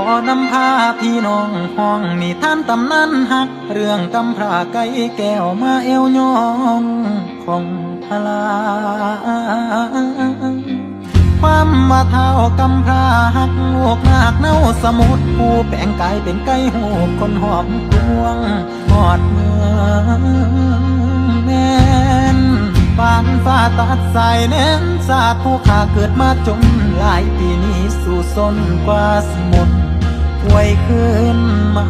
อนำพาพี่น้องห้องนิทานตำนานหัก เรื่องกำพร้าไก่แก้วมาเอวยองของพลาความว่าเท่ากำพร้าหักลูกนาคเน่าสมุดผู้แปลงกายเป็นไก่หูคนหอมกวงหอดเมืองแม่นปานฟ้าตัดสายแน่นสาดผู้ขาเกิดมาจนหลายปีนี้สู่สนกว่าสิหมด ป่วยขึ้นมา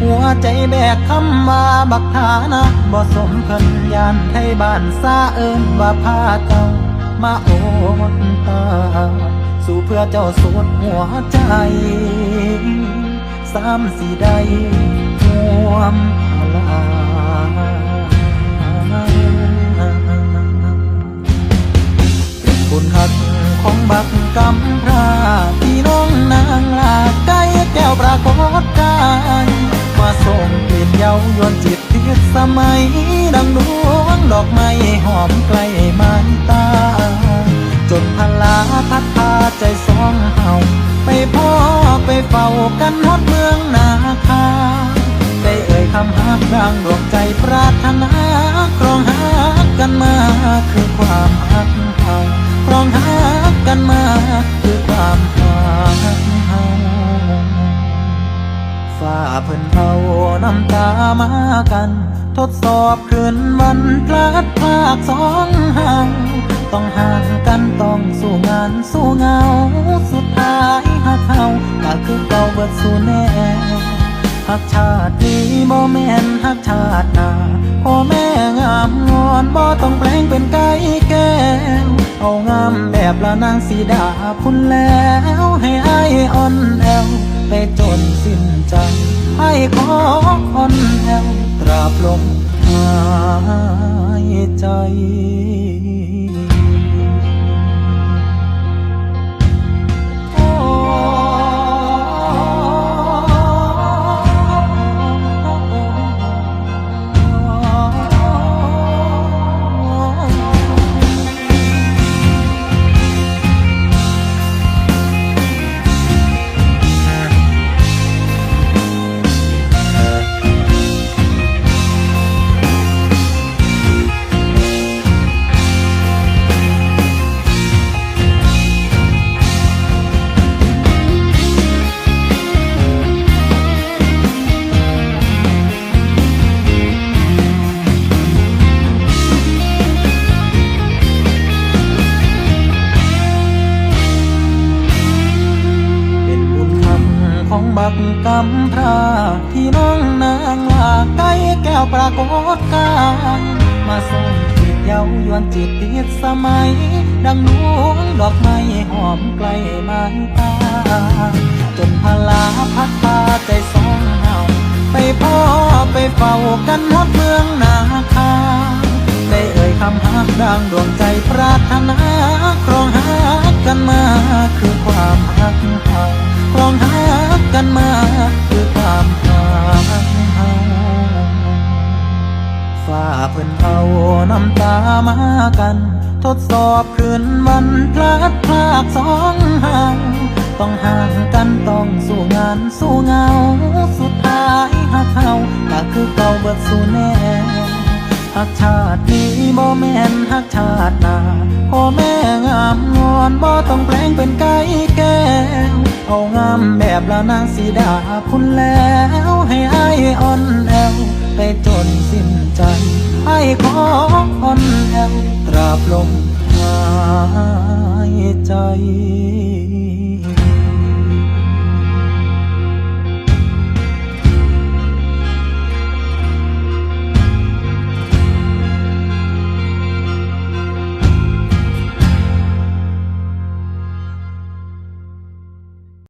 หัวใจแบกคำว่าบักฐานะบ่สมเพิ่นยานไทยบ้านซาเอิ้นว่าพาเจ้ามาโอดตา สู่เพื่อเจ้าสุดหัวใจ สามสีใดห่วมพลาบุญหักของบักกำพร้า นางลาไก่แก้วปรากฏกายมาส่งเปลี่นเยาวยวนจิตทิศสมัย ดังดวงดอกไม้หอมไกลไม้ตา จนพลาพัดพาใจสองเฮาไปพ่อไปเฝ้ากันฮอดเมืองนาคาได้เอ่ยคำฮักดังดวงใจปรารถนาครองฮักกันมาคือความฮักเฮาครองฮักกันมา ฝ่าเพิ่นเอาน้ำตามากัน ทดสอบคืนวันพลัดพากสองเฮาง ต้องห่างกันต้องสู้งานสู้เงา สุดท้ายฮักเฮาก็คือเก่าเบิดสู่แน่หักชาตินี้บ่แม่นหักชาติหน้าพ่อแม่งามงอนบ่ต้องแปลงเป็นไก่แก้ว เอางามแบบละนางสีดาพุ่นแล้วให้อายอ่อนแอวไปจนสิ้นใจให้ขออ่อนแอวตราบลมหายใจ บักกำพราพี่น้องนางลาไก่แก้วปรากฏกายมาส่งจิตเยาวยวนจิตติดสมัย ดังดวงดอกไม้หอมไกลไม้ตา จนพลาพัดพาใจสองเฮาไปพ่อไปเฝ้ากันฮอดเมืองนาคาได้เอ่ยคำฮักดังดวงใจปรารถนาครองฮักกันมาคือความฮักเฮาครองฮัก กันมาคือความฮักเฮาฝ่าเพิ่นเอาน้ำตามากัน ทดสอบคืนวันพลัดพรากสองเฮางต้องห่างกันต้องสู้งานสู้เงา สุดท้ายฮักเฮาก็คือเก่าเบิดสู่แน่หักชาตินี้บ่แม่นหักชาติหน้าพ่อแม่งามงอนบ่ต้องแปลงเป็นไก่แก้วเอางา แบบละนางสีดาพุ่นแล้วให้อายอ่อนแอวไปจนสิ้นใจให้ขออ่อนแอวตราบลมหายใจ